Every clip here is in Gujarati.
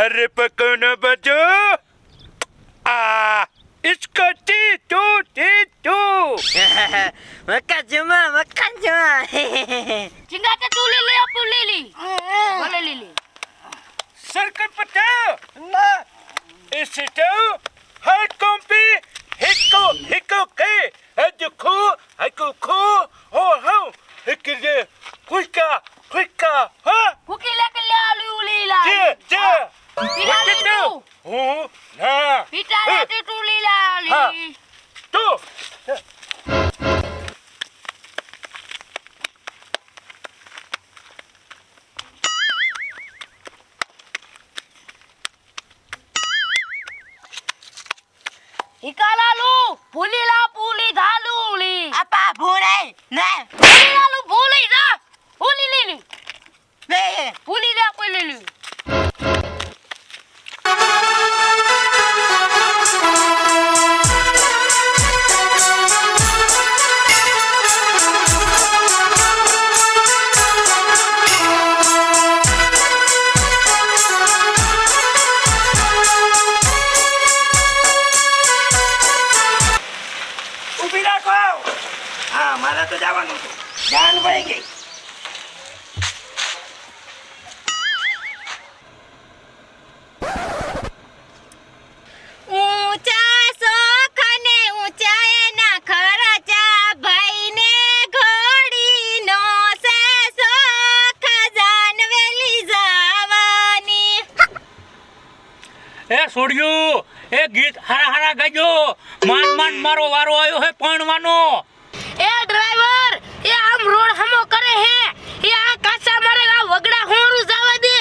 अरे पकोना बजो आ इसको टी टू टी टू मक्का जुमा मक्का जुमा चिंगा के तू ले ले अब ले ले भले ले ले सरकन पटाओ ना इसे तो हर कॉम्पी હિકાલાલુ ભૂલીલા મારે તો જવાનું છે. જાન વહી ગઈ. છોડ્યું એ ગીત હારા હારા ગાજો. માન માન મારો વારો આવ્યો હે પરણવાનો એ ડ્રાઈવર એ આમ રોડ હમો કરે હે એ આ કાચા મારે આ વગડા હોરું જવા દે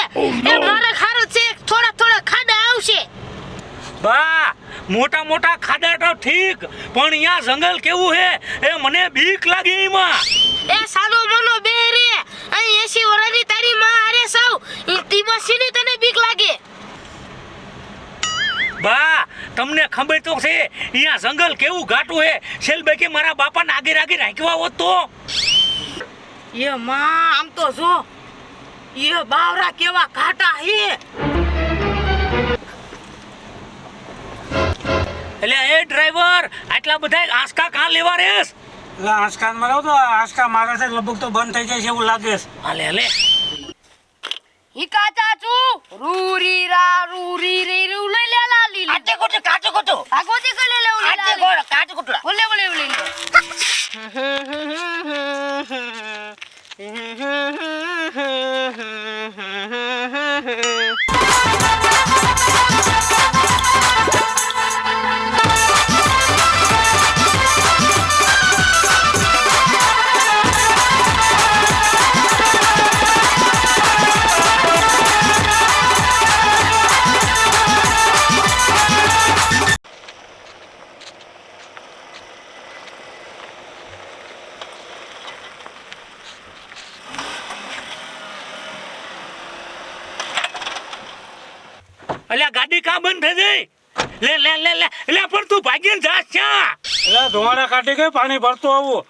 એ મારે ખારું છે થોડા થોડા ખાડા આવશે બા મોટા મોટા ખાડા તો ઠીક પણ અહીંયા જંગલ કેવું હે? એ મને બીક લાગે એમાં. એ સાલો મનો બે રે. અહીં એસી વરાની તારી માં હારે સૌ. તીમસીની તને બીક લાગે? બા તમને ખબર તો છે અહીંયા જંગલ કેવું ઘાટું હે? શેલબે કે મારા બાપાને આગે આગે રાખ્યા હોત તો. એ માં આમ તો જો. એ બાવરા કેવા ઘાટા હે. એટલે એ ડ્રાઈવર આટલા બધા આંસકા કાં લેવા રેસ એટલે આંસકા મારો તો આંસકા મારે છે લગભગ તો બંધ થઈ જાય છે એવું લાગે છે હાલે હાલે હિકા ચાચુ રૂરી રા રૂરી રે રૂ લઈ લે લા લી કાચે કોટે કાચે કોટો આગોતી કલે લે ઉલી કાચે લા કોટ કાચે કોટલા બોલે બોલે બોલે અલ્યા ગાડી કા બંધ થઈ ગઈ? લે લે લે લે લે પણ તું ભાગીને જાસ છા. લે ધોવાડા કાઢી ગઈ પાણી ભરતો આવું.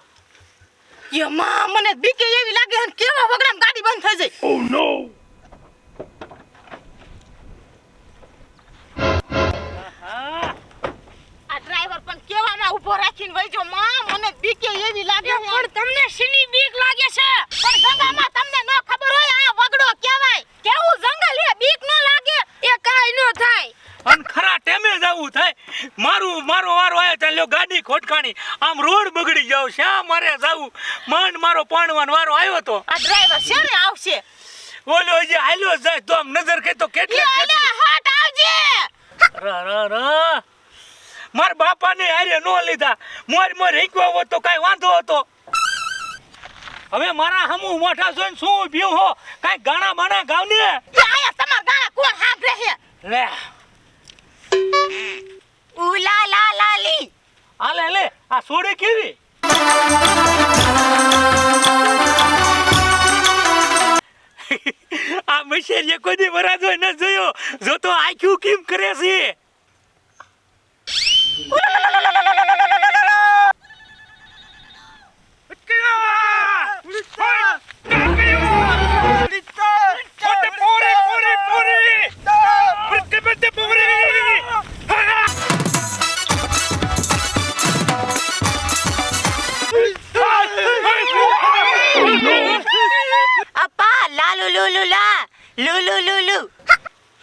એ માં મને બીકે એવી લાગે છે કેવા વગડામ ગાડી બંધ થઈ જાય આ ડ્રાઈવર પણ કેવામાં ઊભો રાખીને વઈજો માં મને બીકે એવી લાગે છે. પણ તમને શીની બીક લાગે છે. પણ ગંગામાં તમને ન ખબર હોય આ વગડો કહેવાય કેવું જંગલ હે બીક ન લાગે એ કાઈ નો થાય અને ખરા ટેમે જ આવું થાય મારું મારો વારો આવ્યો ત્યાં લ્યો ખોટકાણી આમ રોડ બગડી જાવ શા મારે જાવું. માંડ મારો પાણવાનો વારો આવ્યો તો. આ ડ્રાઈવર શેને આવશે? ઓલો જે હાલ્યો જાય તો આમ નજર કે તો કેટલે હટ આવજે! માર બાપાને હારે નો લીધા. મોર મોર હેકવા હો તો કાઈ વાંધો હતો. હવે મારા હમુ મોઠા જોઈને શું ભીયું હો? કાઈ ગાણા બાણા ગાવને? આયા તમાર ગાણા કોણ સાંભળે છે? લે. ઉલા લા લાલી લે આ સોડે કેવી? આ મશેરીએ કોઈ વરાજો ન જોયો. જો તો આખ્યું કેમ કરે છે.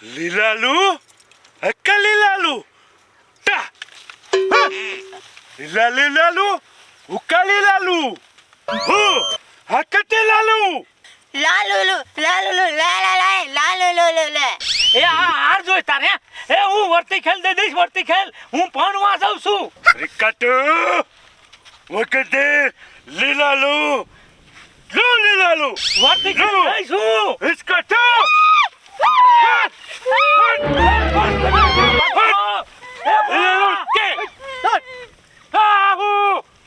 લીલાલુ? હક્કા લીલાલુ? ટા. લીલા લીલાલુ? હુક્કા લીલાલુ? હુ! હકતે લાલુ! લાલુ લુ લાલુ લુ લા લા લા લાલુ લે લા. એ આ હાર જોઈ તારે એ હું વર્તી ખેલ દે દઈશ વર્તી ખેલ. હું પણ વાસવ છું. રિકટ વખતે લીલાલુ. લો લીલાલુ. વર્તી ખેલ દઈશ હું ઇસકટ લીલાલુ કે આહુ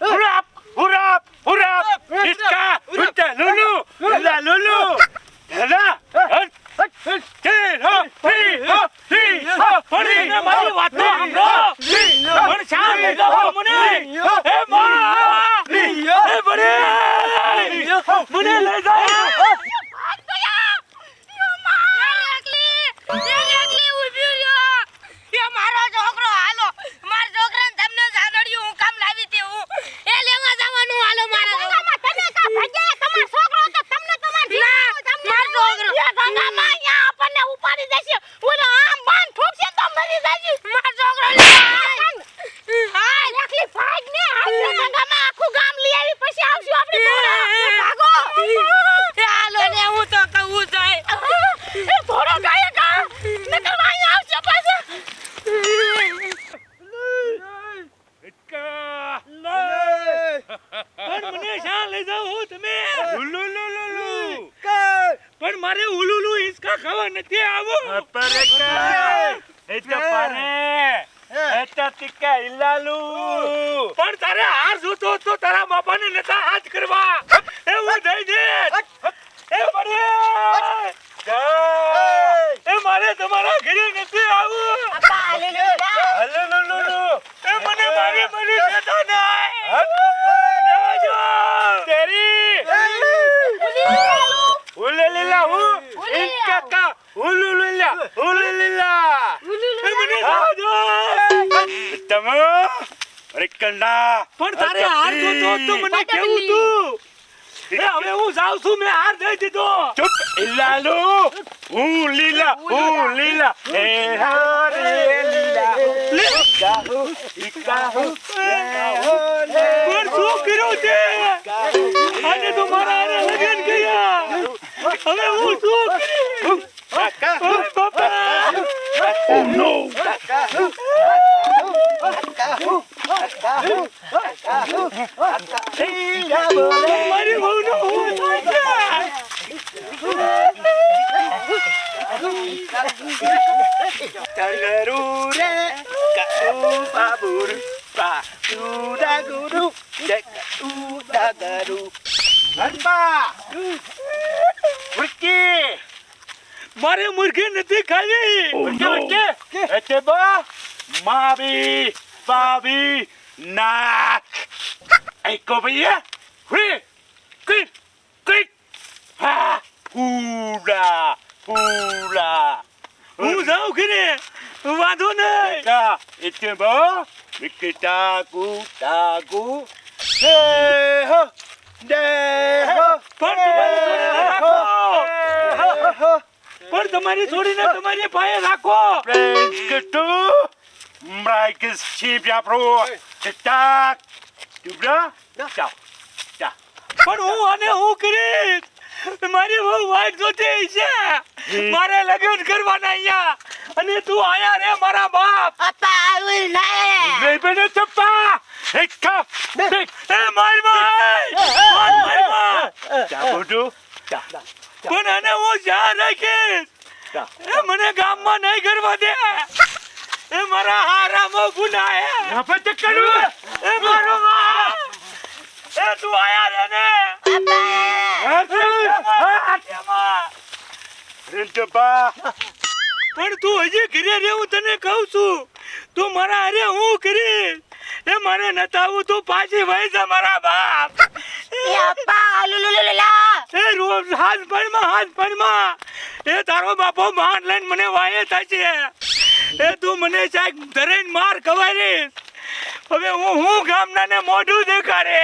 હુરાપ હુરાપ હુરાપ ઇસકા ઉતા લુલુ લીલા લુલુ હેલા હટ કે હો હી હો હી હો પણ એને મારી વાત તો સાંભળો પણ શા લઈ જાઓ મને એ માં એ બડે મને લઈ જાઓ એ મારો છોકરો હાલો માર છોકરાને તમને જાનડ્યું હું કામ લાવી તે હું એ લેવા જવાનું હાલો મારા ગંગામાં તમે કા ભજ્યા તમારો છોકરો તો તમને તમાર જીવનો તમને માર છોકરો. એ ગંગામાં અહીંયા આપણને ઉપાડી દેશે ઓલો આમ બાન ઠોકશે તો મરી જશે માર છોકરો હા એકલી ભાગ ને આપણે ગંગામાં આખું ગામ લઈ આવી પછી આવશું આપણે ઘોડા. ભાગો હાલો ને હું તો કહું જાય એ ઘોડો ગાય કા નકર અહીંયા આવશે પાછો ઇસકા પણ હો તમે. લુલુ પણ મારે ઉલુલુ હિંચકા ખાવા નથી આવો! Esta pare! Esta tika ilalu! પણ તારે હાર જોતો તો તારા બાપાને નતા હાથ કરવા. એવું દઈ દે એ બડે એ મારે તમારા ઘરે નથી આવું Alululu! એ મને મારી મળી જતો નહીં જજો. Teri! Ulilila hu! Inkaka! Ululila! Ulilila! એ મને જજો. Tama! Rikanda! પણ તારે હાર જોતો તો મને કેવું તું? એ હવે હું જાઉં છું મેં હાર દઈ દીધો! Ulila! લીલા. લીલા! પણ શું કર્યું છે આજે તો મારા હારે લગન ગયા. હવે હું શું! બાપા. Oh no! મારી Tangerure, kau babur, pak udah guru, dek udah garu. Anpa, murki, mari murki nanti kali. Murki murki, eceba, mabi. Mabi, babi, nak. Eko biya? Hui! Quick! Quick! Ha! Hula! Hula! હું જાઉં ઘરે વાંધો નહીં? Wiki tagu, tagu. Deho! Deho! પણ તમારી જોડે રાખો પણ તમારી છોડીને તમારી પાસે રાખો Friends, ketu. Mereka siap ya bro. tak Dubra. Ciao. Ciao. પણ હું અને હું કરીશ મારી બહુ વાઈટ જોતી છે મારે લગ્ન કરવાના અહીંયા અને તું આયા રે મારા બાપ અપ્પા આવું ના ચપ્પા એક કપ એ માર માર માર માર માર Ciao bodoh. પણ અને હું જ્યાં રાખીશ એ મને ગામમાં નહીં કરવા દે એ મારા હારામાં હે Apa એ મારો એ તું આયા રે ને. Rentepa. પણ તું હજી ઘરે રે હું તને કહું છું. તું મારા અરે હું કરીશ? એ મારે નતા આવું તું પાછી વહી જા મારા બાપ. એ અપ્પા લુલુલુલા એ રોજ હાથ પરમાં હાથ પરમાં એ તારો બાપો માન લઈને મને વાયે થશે એ તું મને સાહેબ ધરેન માર ખવારીશ. હવે હું હું ગામના ને મોઢું દેખાડે